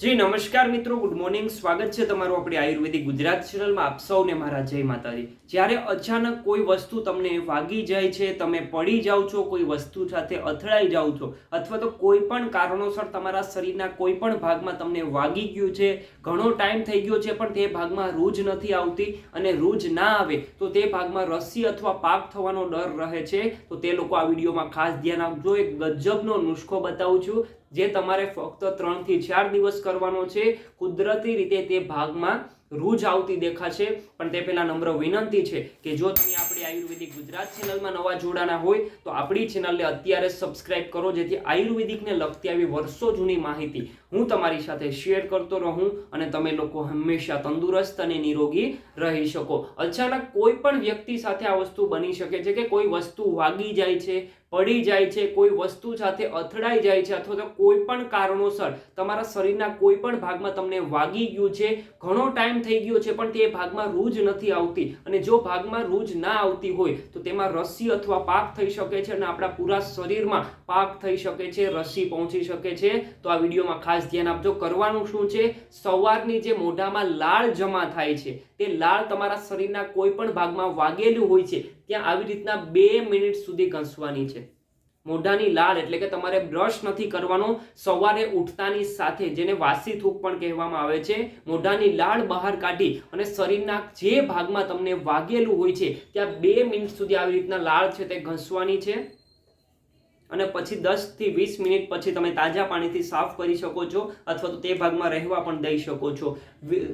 જી, નમસ્કાર મિત્રો. Good morning સ્વાગત છે તમારું આપણી આયુર્વેદિક ગુજરાત ચેનલમાં આપ સૌને મારા જય માતાજી. જ્યારે અચાનક કોઈ વસ્તુ તમને વાગી જાય છે, તમે પડી જાઓ છો, કોઈ વસ્તુ સાથે અથડાઈ જાઓ છો, અથવા તો કોઈ પણ કારણોસર તમારા શરીરના કોઈ પણ ભાગમાં તમને વાગી ગયું છે, ઘણો ટાઈમ થઈ ગયો છે, પણ તે ભાગમાં રૂજ નથી આવતી અને રૂજ ના આવે, તો તે ભાગમાં રસી અથવા પાક થવાનો ડર રહે છે, તો તે લોકો આ વિડીયોમાં ખાસ ધ્યાન આપજો. એક ગજબનો નુસ્ખો બતાવું છું. જે તમારે ફક્ત ત્રણથી ચાર દિવસ કરવાનો છે. કુદરતી રીતે તે ભાગમાં રૂજ આવતી દેખાશે. પણ તે પહેલા નમ્ર વિનંતી છે કે જો તમે આપણી આયુર્વેદિક ગુજરાત ચેનલમાં નવા જોડાના હોય, તો આપણી ચેનલને અત્યારે સબસ્ક્રાઇબ કરો, જેથી આયુર્વેદિકને લગતી આવી વર્ષો જૂની માહિતી હું તમારી સાથે શેર કરતો રહું અને તમે લોકો હંમેશા તંદુરસ્ત અને નિરોગી રહી શકો. અચાનક કોઈ પણ વ્યક્તિ સાથે આ વસ્તુ બની શકે છે કે કોઈ વસ્તુ વાગી જાય છે પડી જાય છે, કોઈ વસ્તુ સાથે અથડાઈ જાય છે અથવા તો કોઈ પણ કારણોસર તમારા શરીરના કોઈ પણ ભાગમાં તમને વાગી ગયું છે, ઘણો ટાઈમ થઈ ગયો છે, પણ તે ભાગમાં રૂજ નથી આવતી. અને જો ભાગમાં રૂજ ના આવતી હોય, તો તેમાં રસી અથવા પાક થઈ શકે છે અને આપણા પૂરા શરીરમાં પાક થઈ શકે છે, રસી પહોંચી શકે છે. તો આ વિડીયોમાં ખાસ ધ્યાન આપજો. કરવાનું શું છે? સવારની જે મોઢામાં લાળ જમા થાય છે, તે લાળ તમારા શરીરના કોઈ પણ ભાગમાં વાગેલું હોય છે, ત્યાં આવી રીતના બે મિનિટ સુધી ઘસવાની છે. મોઢાની લાળ એટલે કે તમારે બ્રશ નથી કરવાનો, સવારે ઉઠતાની સાથે, જેને વાસી થૂક પણ કહેવામાં આવે છે, મોઢાની લાળ બહાર કાઢી અને શરીરના જે ભાગમાં તમને વાગેલું હોય છે, ત્યાં બે મિનિટ સુધી આવી રીતના લાળ છે તે ઘસવાની છે. અને પછી દસથી વીસ મિનિટ પછી તમે તાજા પાણીથી સાફ કરી શકો છો, અથવા તો તે ભાગમાં રહેવા પણ દઈ શકો છો.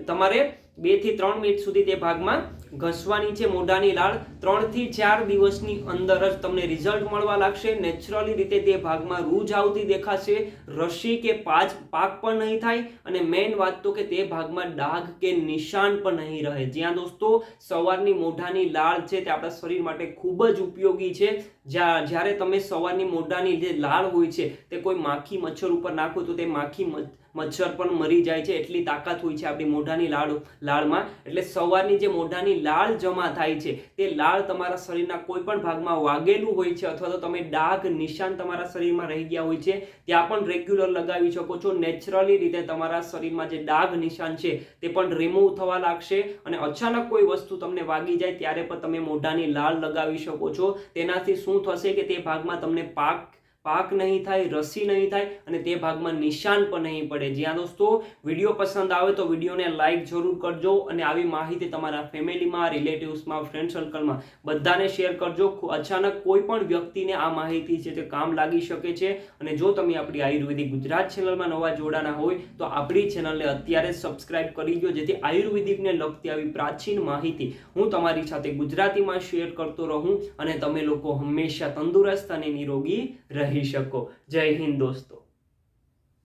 તમારે બેથી ત્રણ મિનિટ સુધી તે ભાગમાં ઘસવાની છે મોઢાની લાળ. ત્રણથી ચાર દિવસની અંદર જ તમને રિઝલ્ટ મળવા લાગશે. નેચરલી રીતે તે ભાગમાં રૂજ આવતી દેખાશે. રસી કે પાચ પાક પણ નહીં થાય. અને મેઇન વાત તો કે તે ભાગમાં ડાઘ કે નિશાન પણ નહીં રહે. જ્યાં દોસ્તો, સવારની મોઢાની લાળ છે તે આપણા શરીર માટે ખૂબ જ ઉપયોગી છે. જ્યાં, જ્યારે તમે સવારની મોઢાની જે લાળ હોય છે તે કોઈ માખી મચ્છર ઉપર નાખો તો તે માખી મચ્છર પણ મરી જાય છે, એટલી તાકાત હોય છે આપણી મોઢાની લાળ લાળમાં. એટલે સવારની જે મોઢાની લાળ જમા થાય છે, તે લાળ તમારા શરીરના કોઈ પણ ભાગમાં વાગેલું હોય છે અથવા તો તમે ડાઘ, નિશાન તમારા શરીરમાં રહી ગયા હોય છે, ત્યાં પણ રેગ્યુલર લગાવી શકો છો. નેચરલી રીતે તમારા શરીરમાં જે ડાઘ, નિશાન છે, તે પણ રિમૂવ થવા લાગશે અને અચાનક કોઈ વસ્તુ તમને વાગી જાય, ત્યારે પણ તમે મોઢાની લાળ લગાવી શકો છો. તેનાથી શું થશે કે તે ભાગમાં તમને પાક પાક નહીં થાય, રસી નહીં થાય અને તે ભાગમાં નિશાન પણ નહીં પડે. જ્યાં દોસ્તો, વીડિયો પસંદ આવે તો વિડીયોને લાઇક જરૂર કરજો અને આવી માહિતી તમારા ફેમિલીમાં રિલેટિવ્સમાં ફ્રેન્ડ સર્કલમાં બધાને શેર કરજો. અચાનક કોઈ પણ વ્યક્તિને આ માહિતી છે તે કામ લાગી શકે છે અને જો તમે આપણી આયુર્વેદિક ગુજરાત ચેનલમાં નવા જોડાના હોય તો આપણી ચેનલને અત્યારે સબસ્ક્રાઇબ કરી દો, જેથી આયુર્વેદિકને લગતી આવી પ્રાચીન માહિતી હું તમારી સાથે ગુજરાતીમાં શેર કરતો રહું અને તમે લોકો હંમેશા તંદુરસ્ત અને નિરોગી રહી શકો. જય હિન્દ દોસ્તો.